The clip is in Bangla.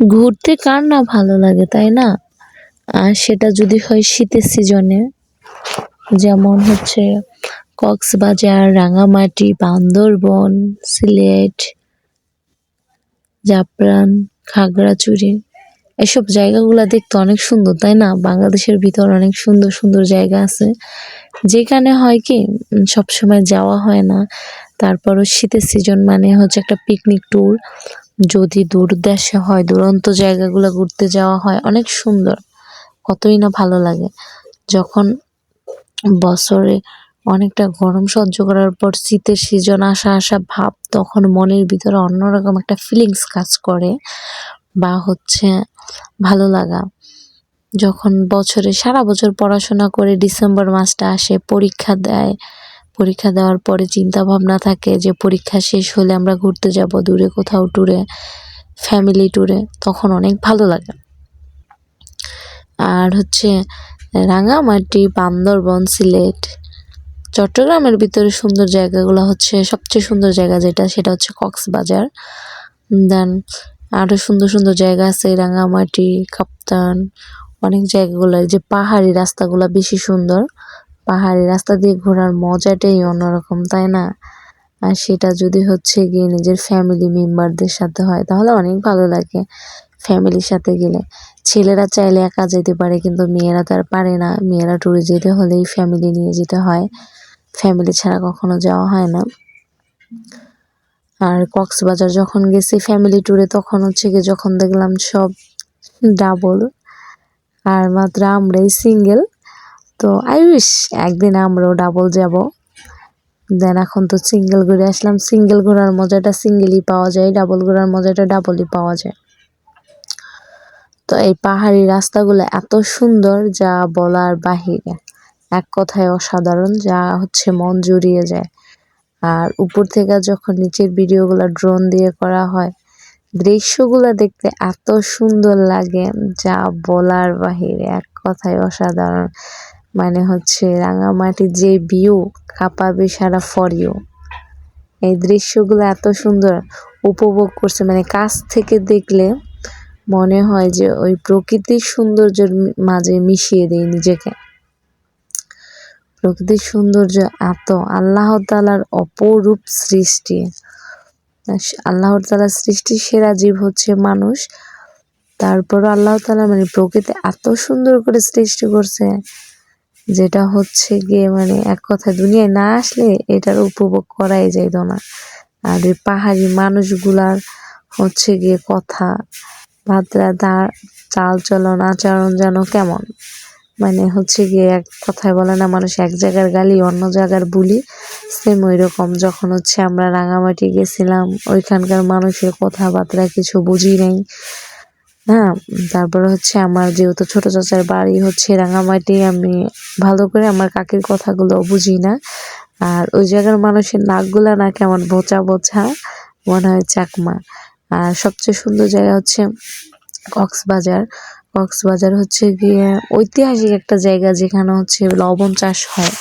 ঘুরতে কার না ভালো লাগে, তাই না? আর সেটা যদি হয় শীতের সিজনে, যেমন হচ্ছে কক্সবাজার, রাঙামাটি, বান্দরবন, সিলেট, জাফরান, খাগড়াছড়ি, এসব জায়গাগুলো দেখতে অনেক সুন্দর, তাই না? বাংলাদেশের ভিতর অনেক সুন্দর সুন্দর জায়গা আছে। যেখানে হয় কি সবসময় যাওয়া হয় না। তারপরও শীতের সিজন মানে হচ্ছে একটা পিকনিক ট্যুর যদি দূর দেশে হয়, দুরন্ত জায়গাগুলো ঘুরতে যাওয়া হয়, অনেক সুন্দর। কতই না ভালো লাগে। যখন বছরে অনেকটা গরম সহ্য করার পর শীতের সিজন আসা আসা ভাব, তখন মনের ভিতরে অন্যরকম একটা ফিলিংস কাজ করে বা হচ্ছে ভালো লাগা। যখন বছরে সারা বছর পড়াশোনা করে ডিসেম্বর মাসটা আসে, পরীক্ষা দেয় পরীক্ষা দেওয়ার পরে চিন্তা ভাবনা থাকে যে পরীক্ষা শেষ হলে আমরা ঘুরতে যাব দূরে কোথাও ট্যুরে ফ্যামিলি ট্যুরে তখন অনেক ভালো লাগে। আর হচ্ছে রাঙামাটি, বান্দরবন, সিলেট, চট্টগ্রামের ভিতরে সুন্দর জায়গাগুলো হচ্ছে, সবচেয়ে সুন্দর জায়গা যেটা, সেটা হচ্ছে কক্সবাজার। দেন আরও সুন্দর সুন্দর জায়গা আছে, রাঙামাটি, কাপ্তান, অনেক জায়গাগুলো যে পাহাড়ি রাস্তাগুলো বেশি সুন্দর। পাহাড়ি রাস্তা দিয়ে ঘোরার মজাটাই অন্যরকম, তাই না? আর সেটা যদি হচ্ছে গিয়ে নিজের ফ্যামিলি মেম্বারদের সাথে হয়, তাহলে অনেক ভালো লাগে ফ্যামিলির সাথে গেলে। ছেলেরা চাইলে একা যেতে পারে, কিন্তু মেয়েরা তার পারে না। মেয়েরা ট্যুরে যেতে হলেই ফ্যামিলি নিয়ে যেতে হয়। ফ্যামিলি ছাড়া কখনো যাওয়া হয় না। আর কক্সবাজার যখন গেছি ফ্যামিলি ট্যুরে তখন হচ্ছে গিয়ে যখন দেখলাম সব ডাবল আর মাত্র আমরাই সিঙ্গেল তো আই উইশ একদিন আমরাও ডাবল যাব। দেন এখন তো সিঙ্গেল ঘুরে আসলাম। সিঙ্গেল ঘোরার মজাটা সিঙ্গেলই পাওয়া যায় ডাবল ঘোরার মজাটা ডাবলই পাওয়া যায়। তো এই পাহাড়ি রাস্তাগুলো এত সুন্দর, যা বলার বাহিরে। এক কথায় অসাধারণ, যা হচ্ছে মন জুড়িয়ে যায়। আর উপর থেকে যখন নিচের ভিডিওগুলো ড্রোন দিয়ে করা হয়, দৃশ্যগুলো দেখতে এত সুন্দর লাগে, যা বলার বাহিরে। এক কথায় অসাধারণ। মানে হচ্ছে রাঙামাটির যে ভিউ কাঁপাবে সারা ফর ইউ এই দৃশ্যগুলো এত সুন্দর উপভোগ করছে মানে কাছ থেকে দেখলে মনে হয় যে ওই প্রকৃতির সৌন্দর্যের মাঝে মিশিয়ে দেয় নিজেকে। প্রকৃতির সৌন্দর্য এত, আল্লাহ তালার অপরূপ সৃষ্টি। আল্লাহ তালার সৃষ্টি সেরা জীব হচ্ছে মানুষ। তারপর আল্লাহ তালা মানে প্রকৃতি এত সুন্দর করে সৃষ্টি করছে। যেটা হচ্ছে গিয়ে মানে এক কথায় দুনিয়ায় না আসলে এটার উপভোগ করাই যাইতো না। আর ওই পাহাড়ি মানুষগুলার হচ্ছে গিয়ে কথা বার্তা দাঁড় চাল চলন আচরণ যেন কেমন? মানে হচ্ছে গিয়ে এক কথায় বলে না, মানুষ এক জায়গার গালি অন্য জায়গার বুলি। সেম ওই রকম যখন হচ্ছে আমরা রাঙামাটি গেছিলাম, ওইখানকার মানুষের কথাবার্তা কিছু বুঝি নাই। হ্যাঁ তারপরে হচ্ছে আমার যেহেতু ছোট চাচার বাড়ি হচ্ছে রাঙামাটি, আমি ভালো করে আমার কাকির কথাগুলো বুঝি না। আর ওই জায়গার মানুষের নাকগুলা না কেমন বোচা বোচা, মনে হয় চাকমা। আর সবচেয়ে সুন্দর জায়গা হচ্ছে কক্সবাজার। কক্সবাজার হচ্ছে গিয়ে ঐতিহাসিক একটা জায়গা যেখানে হচ্ছে লবণ চাষ হয়।